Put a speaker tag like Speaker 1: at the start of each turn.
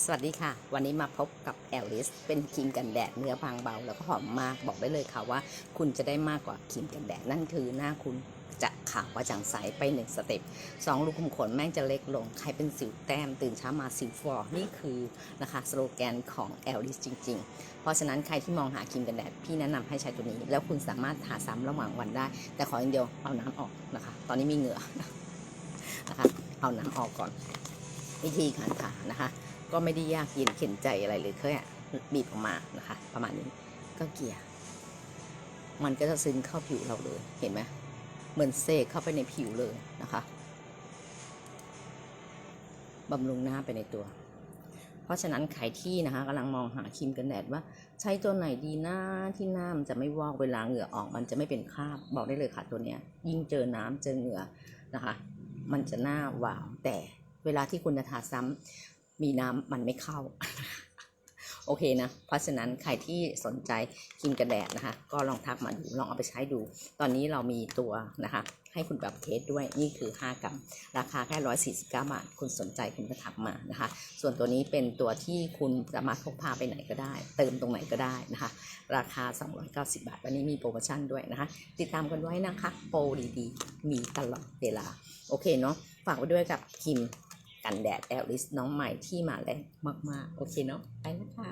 Speaker 1: สวัสดีค่ะ วันนี้มาพบกับแอลลิสเป็นครีมกันแดดเนื้อบางเบา แล้วก็หอมมากบอกได้เลยค่ะว่า คุณจะได้มากกว่าครีมกันแดด นั่นคือหน้าคุณจะขาวกระจ่างใสไปหนึ่งสเต็ปสองรูขุมขนแม่งจะเล็กลง ใครเป็นสิวแต้มตื่นเช้ามาสิวฟอร์นี่คือนะคะสโลแกนของแอลลิสจริง ๆ เพราะฉะนั้นใครที่มองหาครีมกันแดด พี่แนะนำให้ใช้ตัวนี้ แล้วคุณสามารถทาซ้ำระหว่างวันได้ แต่ขออย่างเดียวเอาน้ำออกนะคะ ตอนนี้มีเหงื่อนะคะเอาน้ำออกก่อนวิธีการทานะคะ ก็ไม่ได้ยากเย็นเข็นใจอะไรเลยแค่บีบออกมานะคะ ประมาณนี้ก็เกลี่ยมันก็จะซึมเข้าผิวเราเลย เห็นไหมเหมือนเสกเข้าไปในผิวเลยนะคะบำรุงหน้าไปในตัว เพราะฉะนั้นใครที่นะคะกำลังมองหาครีมกันแดดว่า ใช้ตัวไหนดีหน้าที่หน้ามันจะไม่วอกเวลาเหงื่อออก มันจะไม่เป็นคราบบอกได้เลยค่ะตัวเนี้ย ยิ่งเจอน้ำเจอเหงื่อนะคะ มันจะหน้าวาวแต่เวลาที่คุณจะทาซ้ำ มีน้ำมันไม่เข้า โอเคนะ เพราะฉะนั้นใครที่สนใจครีมกันแดดนะคะ ก็ลองทักมาดู ลองเอาไปใช้ดู ตอนนี้เรามีตัวนะคะ ให้คุณแบบเทสด้วย นี่คือ 5กรัม ราคาแค่ 149 บาท คุณสนใจคุณก็ทักมานะคะ ส่วนตัวนี้เป็นตัวที่คุณสามารถพกพาไปไหนก็ได้ เติมตรงไหนก็ได้นะคะ ราคา 290 บาท วันนี้มีโปรโมชั่นด้วยนะคะ ติดตามกันไว้นะคะ โปรดีๆ มีตลอดเวลา โอเคเนาะ ฝากไว้ด้วยกับคิม กันแดดแอลลิสน้องใหม่ที่มาแรงมากๆ โอเคเนาะไปแล้วค่ะ